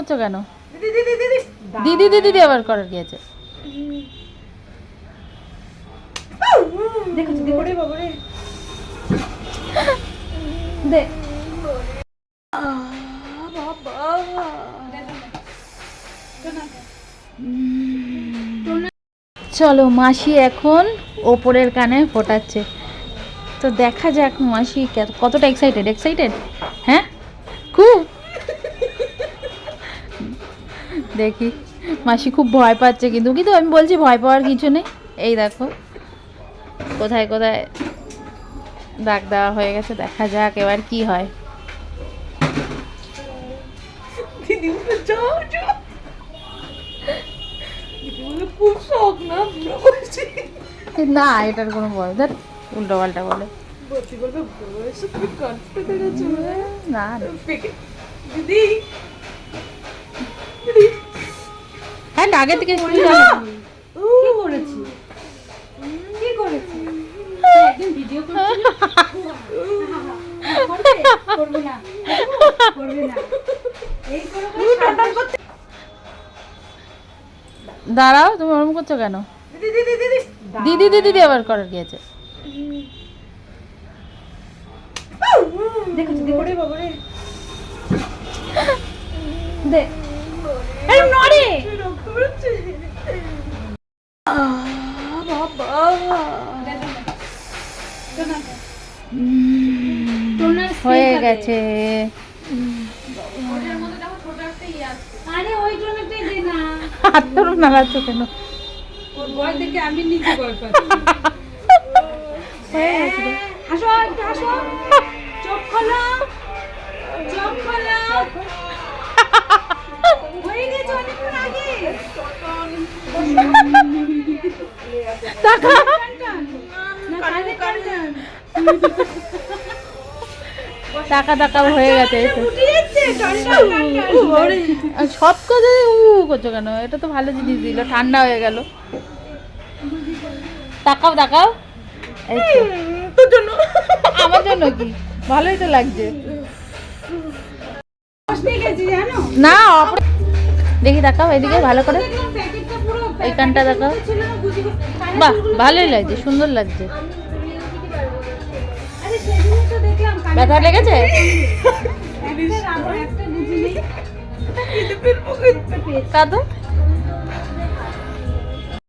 করছ কেন? দিদি দিদি দিদি আবার করার রে। দে। চলো মাসি এখন ওপরের কানে ফোটাচ্ছে। তো দেখা যাক মাসি কতটা এক্সাইটেড এক্সাইটেড হ্যাঁ? খুব দেখি। মাসি খুব ভয় পাচ্ছে কিন্তু কিন্তু আমি বলছি ভয় পাওয়ার কিছু নেই। এই দেখো কোথায় কোথায় দাগ দেওয়া হয়ে গেছে দেখা যাক এবার কি হয়। না? বুড়ো এটার কোনো বয় ধর উল্টো পাল্টা বলে। না। দিদি দিদি। হ্যাঁ আগে থেকে কি করেছি কি করেছি একদিন ভিডিও করবে করবে না করবে না। এই করে করে সাবধান করতে। দাঁড়াও তুমি ওরকম করছ কেন? দিদি দিদি দিদি আবার করার গিয়েছে দেখো হয়ে গেছে। হাত ধরো নাড়াচ্ছ কেন আমি নিজে হয়ে গেছে হাসো হাসো টাকা। টাকা টাকা হয়ে গেছে সব কাজে উ করছ কেন? এটা তো ভালো জিনিস দিল ঠান্ডা হয়ে গেল। তাকাও তাকাও। তোর জন্য। আমার জন্য কি? ভালোই তো লাগছে। না দেখি তাকাও এদিকে ভালো করে। কানটা দেখাও। বাহ ভালোই লাগছে সুন্দর লাগছে। ব্যথা লেগেছে? কাদু